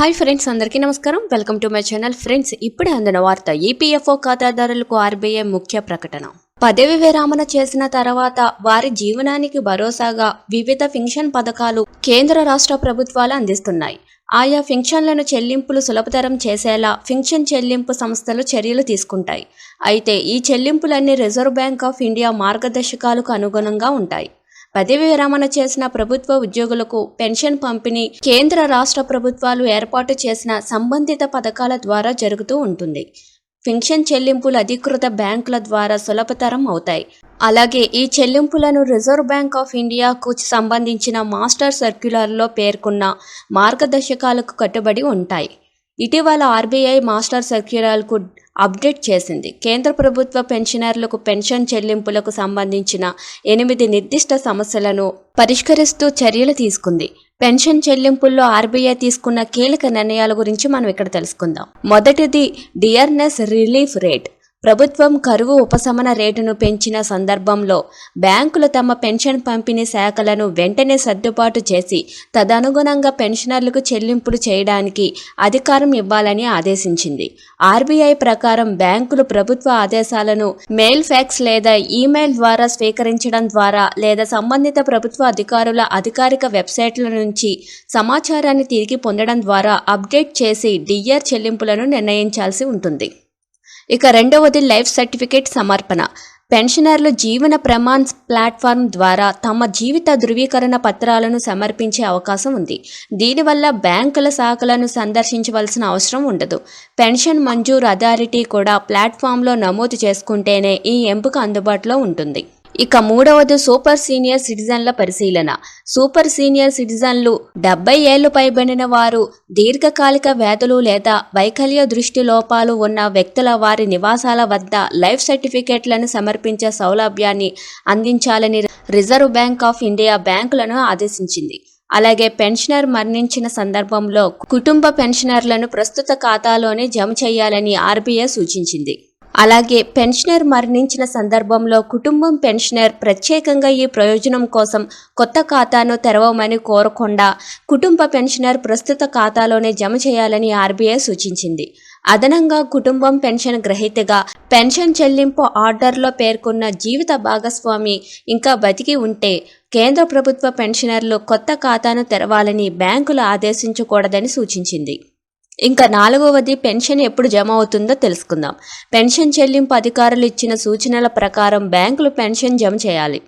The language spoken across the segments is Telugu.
హాయ్ ఫ్రెండ్స్ అందరికీ నమస్కారం. Welcome to my channel friends. ఇప్పుడే అందిన వార్త ఈపీఎఫ్ఓ ఖాతాదారులకు ఆర్బీఐ ముఖ్య ప్రకటన. పదవి విరామణ చేసిన తర్వాత వారి జీవనానికి భరోసాగా వివిధ పెన్షన్ పథకాలు కేంద్ర రాష్ట్ర ప్రభుత్వాలు అందిస్తున్నాయి. ఆయా ఫింక్షన్లను చెల్లింపులు సులభతరం చేసేలా ఫింక్షన్ చెల్లింపు సంస్థలు చర్యలు తీసుకుంటాయి. అయితే ఈ చెల్లింపులన్నీ రిజర్వ్ బ్యాంక్ ఆఫ్ ఇండియా మార్గదర్శకాలకు అనుగుణంగా ఉంటాయి. పదవి విరమణ చేసిన ప్రభుత్వ ఉద్యోగులకు పెన్షన్ పంపిణీ కేంద్ర రాష్ట్ర ప్రభుత్వాలు ఏర్పాటు చేసిన సంబంధిత పథకాల ద్వారా జరుగుతూ ఉంటుంది. పెన్షన్ చెల్లింపులు అధికృత బ్యాంకుల ద్వారా సులభతరం అవుతాయి. అలాగే ఈ చెల్లింపులను రిజర్వ్ బ్యాంక్ ఆఫ్ ఇండియాకు సంబంధించిన మాస్టర్ సర్క్యులర్లో పేర్కొన్న మార్గదర్శకాలకు కట్టుబడి ఉంటాయి. ఇటీవల ఆర్బీఐ మాస్టర్ సర్క్యులర్కు అప్డేట్ చేసింది. కేంద్ర ప్రభుత్వ పెన్షనర్లకు పెన్షన్ చెల్లింపులకు సంబంధించిన ఎనిమిది నిర్దిష్ట సమస్యలను పరిష్కరిస్తూ చర్యలు తీసుకుంది. పెన్షన్ చెల్లింపుల్లో ఆర్బీఐ తీసుకున్న కీలక నిర్ణయాల గురించి మనం ఇక్కడ తెలుసుకుందాం. మొదటిది డియర్నెస్ రిలీఫ్ రేట్. ప్రభుత్వం కరువు ఉపశమన రేటును పెంచిన సందర్భంలో బ్యాంకులు తమ పెన్షన్ పంపిణీ శాఖలను వెంటనే సర్దుబాటు చేసి తదనుగుణంగా పెన్షనర్లకు చెల్లింపులు చేయడానికి అధికారం ఇవ్వాలని ఆదేశించింది. ఆర్బీఐ ప్రకారం బ్యాంకులు ప్రభుత్వ ఆదేశాలను మెయిల్ ఫ్యాక్స్ లేదా ఈమెయిల్ ద్వారా స్వీకరించడం ద్వారా లేదా సంబంధిత ప్రభుత్వ అధికారుల అధికారిక వెబ్సైట్ల నుంచి సమాచారాన్ని తిరిగి పొందడం ద్వారా అప్డేట్ చేసి డిఆర్ చెల్లింపులను నిర్ణయించాల్సి ఉంటుంది. ఇక రెండవది లైఫ్ సర్టిఫికేట్ సమర్పణ. పెన్షనర్లు జీవన ప్రమాణ్ ప్లాట్ఫామ్ ద్వారా తమ జీవిత ధృవీకరణ పత్రాలను సమర్పించే అవకాశం ఉంది. దీనివల్ల బ్యాంకుల శాఖలను సందర్శించవలసిన అవసరం ఉండదు. పెన్షన్ మంజూరు అథారిటీ కూడా ప్లాట్ఫామ్లో నమోదు చేసుకుంటేనే ఈ ఎంపిక అందుబాటులో ఉంటుంది. ఇక మూడవది సూపర్ సీనియర్ సిటిజన్ల పరిశీలన. సూపర్ సీనియర్ సిటిజన్లు డెబ్బై ఏళ్ళు పైబడిన వారు దీర్ఘకాలిక వ్యాధులు లేదా వైకల్య దృష్టి లోపాలు ఉన్న వ్యక్తుల వారి నివాసాల వద్ద లైఫ్ సర్టిఫికేట్లను సమర్పించే సౌలభ్యాన్ని అందించాలని రిజర్వ్ బ్యాంక్ ఆఫ్ ఇండియా బ్యాంకులను ఆదేశించింది. అలాగే పెన్షనర్ మరణించిన సందర్భంలో కుటుంబ పెన్షనర్లను ప్రస్తుత ఖాతాలోనే జమ చేయాలని ఆర్బీఐ సూచించింది. అలాగే పెన్షనర్ మరణించిన సందర్భంలో కుటుంబం పెన్షనర్ ప్రత్యేకంగా ఈ ప్రయోజనం కోసం కొత్త ఖాతాను తెరవమని కోరకుండా కుటుంబ పెన్షనర్ ప్రస్తుత ఖాతాలోనే జమ చేయాలని ఆర్బీఐ సూచించింది. అదనంగా కుటుంబం పెన్షన్ గ్రహీతగా పెన్షన్ చెల్లింపు ఆర్డర్లో పేర్కొన్న జీవిత భాగస్వామి ఇంకా బతికి ఉంటే కేంద్ర ప్రభుత్వ పెన్షనర్లు కొత్త ఖాతాను తెరవాలని బ్యాంకులు ఆదేశించకూడదని సూచించింది. ఇంకా నాలుగవది పెన్షన్ ఎప్పుడు జమ అవుతుందో తెలుసుకుందాం. పెన్షన్ చెల్లింపు అధికారులు ఇచ్చిన సూచనల ప్రకారం బ్యాంకులు పెన్షన్ జమ చేయాలి.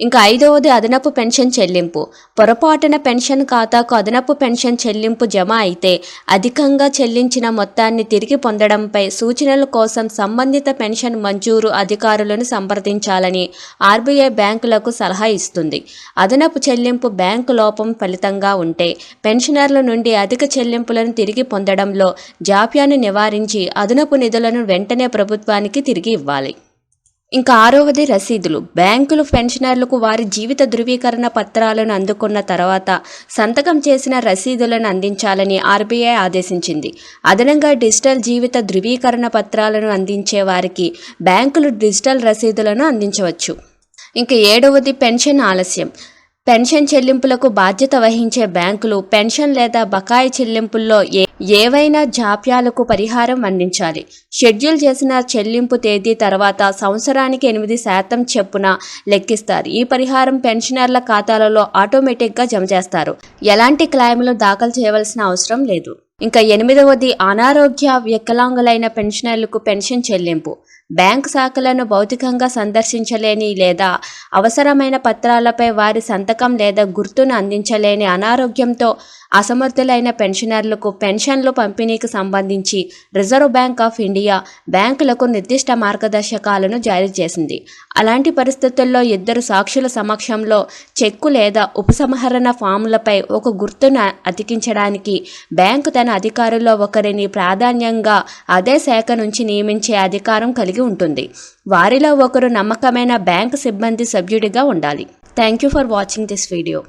ఇంకా ఐదవది అదనపు పెన్షన్ చెల్లింపు. పొరపాటున పెన్షన్ ఖాతాకు అదనపు పెన్షన్ చెల్లింపు జమ అయితే అధికంగా చెల్లించిన మొత్తాన్ని తిరిగి పొందడంపై సూచనల కోసం సంబంధిత పెన్షన్ మంజూరు అధికారులను సంప్రదించాలని ఆర్బీఐ బ్యాంకులకు సలహా ఇస్తుంది. అదనపు చెల్లింపు బ్యాంకు లోపం ఫలితంగా ఉంటే పెన్షనర్ల నుండి అధిక చెల్లింపులను తిరిగి పొందడంలో జాప్యాన్ని నివారించి అదనపు నిధులను వెంటనే ప్రభుత్వానికి తిరిగి ఇవ్వాలి. ఇంకా ఆరవది రసీదులు. బ్యాంకులు పెన్షనర్లకు వారి జీవిత ధృవీకరణ పత్రాలను అందుకున్న తర్వాత సంతకం చేసిన రసీదులను అందించాలని ఆర్బీఐ ఆదేశించింది. అదనంగా డిజిటల్ జీవిత ధృవీకరణ పత్రాలను అందించే వారికి బ్యాంకులు డిజిటల్ రసీదులను అందించవచ్చు. ఇంకా ఏడవది పెన్షన్ ఆలస్యం. పెన్షన్ చెల్లింపులకు బాధ్యత వహించే బ్యాంకులు పెన్షన్ లేదా బకాయి చెల్లింపుల్లో ఏ ఏవైనా జాప్యాలకు పరిహారం అందించాలి. షెడ్యూల్ చేసిన చెల్లింపు తేదీ తర్వాత సంవత్సరానికి ఎనిమిది శాతం చెప్పున లెక్కిస్తారు. ఈ పరిహారం పెన్షనర్ల ఖాతాలలో ఆటోమేటిక్గా జమ చేస్తారు. ఎలాంటి క్లైమ్లు దాఖలు చేయవలసిన అవసరం లేదు. ఇంకా ఎనిమిదవది అనారోగ్య వికలాంగులైన పెన్షనర్లకు పెన్షన్ చెల్లింపు. బ్యాంక్ శాఖలను భౌతికంగా సందర్శించలేని లేదా అవసరమైన పత్రాలపై వారి సంతకం లేదా గుర్తును అందించలేని అనారోగ్యంతో అసమర్థులైన పెన్షనర్లకు పెన్షన్లు పంపిణీకి సంబంధించి రిజర్వ్ బ్యాంక్ ఆఫ్ ఇండియా బ్యాంకులకు నిర్దిష్ట మార్గదర్శకాలను జారీ చేసింది. అలాంటి పరిస్థితుల్లో ఇద్దరు సాక్షుల సమక్షంలో చెక్కు లేదా ఉపసంహరణ ఫాములపై ఒక గుర్తును అతికించడానికి బ్యాంకు తన అధికారుల్లో ఒకరిని ప్రాధాన్యంగా అదే శాఖ నుంచి నియమించే అధికారం కలిగి కలిగి ఉంటుంది. వారిలో ఒకరు నమ్మకమైన బ్యాంకు సిబ్బంది సభ్యుడిగా ఉండాలి. Thank you for watching this video